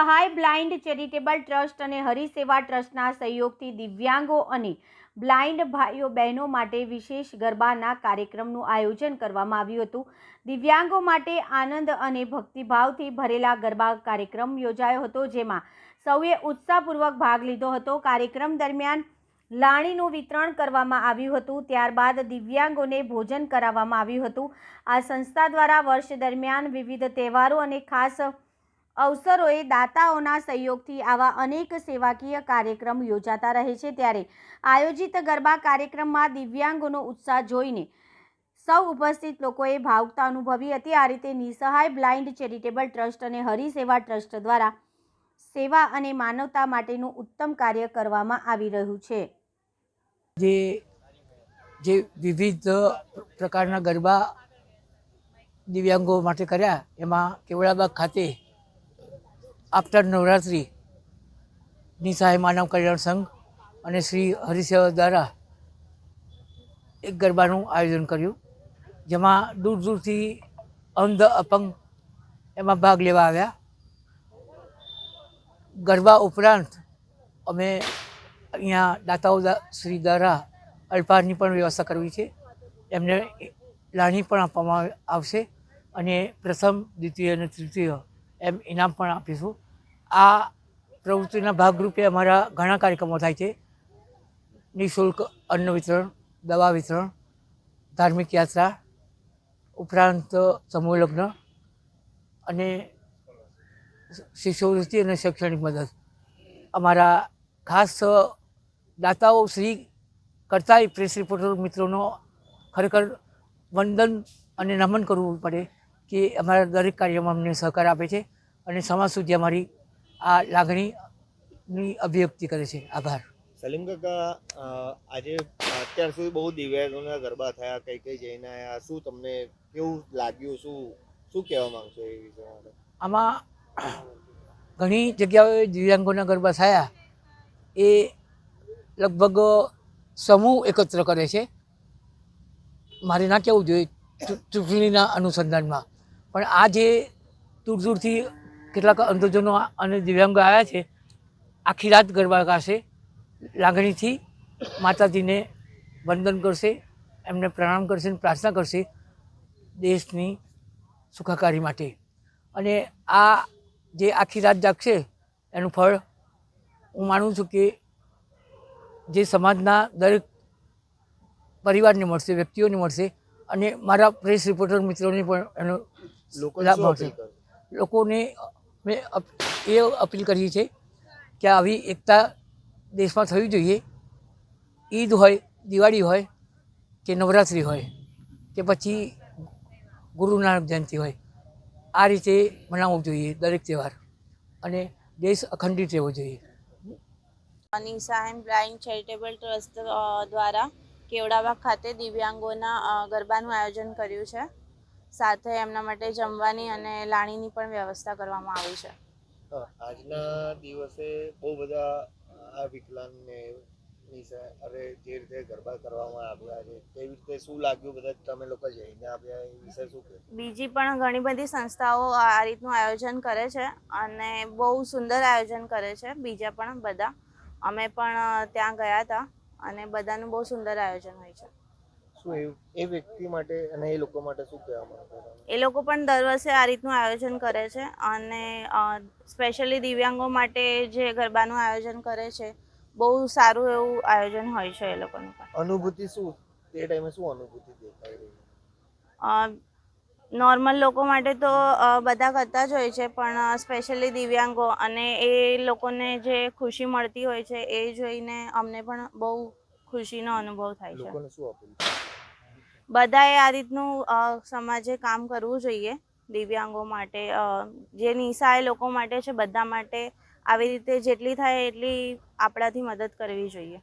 નિસહાય blind charitable trust અને હરિસેવા ટ્રસ્ટના સહયોગથી દિવ્યાંગો અને બ્લાઇન્ડ ભાઈઓ બહેનો માટે વિશેષ ગરબાના કાર્યક્રમનું આયોજન કરવામાં આવ્યું હતું. દિવ્યાંગો માટે આનંદ અને ભક્તિભાવથી ભરેલા ગરબા કાર્યક્રમ યોજાયો હતો, જેમાં સૌએ ઉત્સાહપૂર્વક ભાગ લીધો હતો. કાર્યક્રમ દરમિયાન લાણીનું વિતરણ કરવામાં આવ્યું હતું, ત્યારબાદ દિવ્યાંગોને ભોજન કરાવવામાં આવ્યું હતું. આ સંસ્થા દ્વારા વર્ષ દરમિયાન વિવિધ તહેવારો અને ખાસ અવસરોએ દાતાઓના સહયોગથી આવા અનેક સેવાકીય કાર્યક્રમ યોજાતા રહે છે ત્યારે આયોજિત ગરબા કાર્યક્રમમાં દિવ્યાંગોનો ઉત્સાહ જોઈને સૌ ઉપસ્થિત લોકોએ ભાવુકતા અનુભવી હતી. આ રીતે નિસહાય બ્લાઇન્ડ ચેરિટેબલ ટ્રસ્ટ અને હરિસેવા ટ્રસ્ટ દ્વારા સેવા અને માનવતા માટેનું ઉત્તમ કાર્ય કરવામાં આવી રહ્યું છે. જે જે વિવિધ પ્રકારના ગરબા દિવ્યાંગો માટે કર્યા, એમાં કેવડાબાગ ખાતે આફ્ટર નવરાત્રિ નિસહાય માનવ કલ્યાણ સંઘ અને શ્રી હરિસેવા દ્વારા એક ગરબાનું આયોજન કર્યું, જેમાં દૂર દૂરથી અંધ અપંગ એમાં ભાગ લેવા આવ્યા. ગરબા ઉપરાંત અમે અહીંયા દાતાઓ શ્રી દ્વારા અલ્પાહારની પણ વ્યવસ્થા કરવી છે. એમને લાણી પણ આપવામાં આવશે અને પ્રથમ, દ્વિતીય અને તૃતીય એમ ઇનામ પણ આપીશું. આ પ્રવૃત્તિના ભાગરૂપે અમારા ઘણા કાર્યક્રમો થાય છે. નિઃશુલ્ક અન્ન વિતરણ, દવા વિતરણ, ધાર્મિક યાત્રા, ઉપરાંત સમૂહ લગ્ન અને શિષ્યવૃત્તિ અને શૈક્ષણિક મદદ. અમારા ખાસ દાતાઓ શ્રી કરતાંય પ્રેસ રિપોર્ટર મિત્રોનો ખરેખર વંદન અને નમન કરવું પડે. કે અમારા દરેક કાર્યમાં અમને સહકાર આપે છે અને સમાજ સુધી અમારી આ લાગણીની અભિવ્યક્તિ કરે છે. આભાર. સલીમ કાકા આજે અત્યાર સુધી બહુ દિવ્યાંગોના ગરબા થયા કઈ કઈ જઈને આવ્યા શું તમને કેવું લાગ્યું શું શું કહેવા માંગશો એ વિશે આમાં ઘણી જગ્યાઓએ દિવ્યાંગોના ગરબા થયા. એ લગભગ સમૂહ એકત્ર કરે છે. મારે ના કહેવું જોઈએ ચૂંટણીના અનુસંધાનમાં. પણ આ જે દૂર દૂરથી કેટલાક અંધજનો અને દિવ્યાંગો આવ્યા છે, આખી રાત ગરબા ગાશે, લાગણીથી માતાજીને વંદન કરશે, એમને પ્રણામ કરશે અને પ્રાર્થના કરશે દેશની સુખાકારી માટે. અને આ જે આખી રાત જાગશે, એનું ફળ હું માનું છું કે જે સમાજના દરેક પરિવારને મળશે, વ્યક્તિઓને મળશે અને મારા પ્રેસ રિપોર્ટર મિત્રોને પણ એનો લાભ મળશે લોકોને મેં એ અપીલ કરી છે કે આવી એકતા દેશમાં થવી જોઈએ. ઈદ હોય દિવાળી હોય કે નવરાત્રિ હોય કે પછી ગુરુ નાનક જયંતિ હોય આ રીતે મનાવવું જોઈએ દરેક તહેવાર અને દેશ અખંડિત રહેવો જોઈએ. નિસહાય બ્લાઇન્ડ ચેરિટેબલ ટ્રસ્ટ દ્વારા કેવડાબાગ ખાતે દિવ્યાંગોના ગરબાનું આયોજન કર્યું છે. સાથે એમના માટે જમવાની અને લાણીની પણ વ્યવસ્થા કરવામાં આવી છે. આજના દિવસે બહુ બધા આ વિકલાંગને અરે જે રીતે ગરબા કરવામાં આવ્યા છે તેવી રીતે શું લાગ્યું બધા તમે લોકો જઈને આવ્યા એ વિશે શું બીજી પણ ઘણી બધી સંસ્થાઓ આ રીતનું આયોજન કરે છે અને બહુ સુંદર આયોજન કરે છે બીજા પણ બધા. અમે પણ ત્યાં ગયા હતા અને બધાનું બહુ સુંદર આયોજન હોય છે. શું એ વ્યક્તિ માટે અને એ લોકો માટે શું કહેવા માંગો એ લોકો પણ દર વર્ષે આ રીતનું આયોજન કરે છે અને સ્પેશિયલી દિવ્યાંગો માટે જે ગરબાનું આયોજન કરે છે બહુ સારું એવું આયોજન હોય છે એ લોકોનું અનુભૂતિ શું? તે ટાઈમે શું અનુભૂતિ દેખાય રહી નોર્મલ લોકો માટે તો બધા કરતા જ હોય છે પણ સ્પેશિયલી દિવ્યાંગો અને એ લોકોને જે ખુશી મળતી હોય છે એ જોઈને અમને પણ બહુ ખુશીનો અનુભવ થાય છે? બધાએ આ રીતનું સમાજે કામ કરવું જોઈએ દિવ્યાંગો માટે. જે નિસહાય લોકો માટે છે, બધા માટે આવી રીતે જેટલી થાય એટલી આપણાથી મદદ કરવી જોઈએ.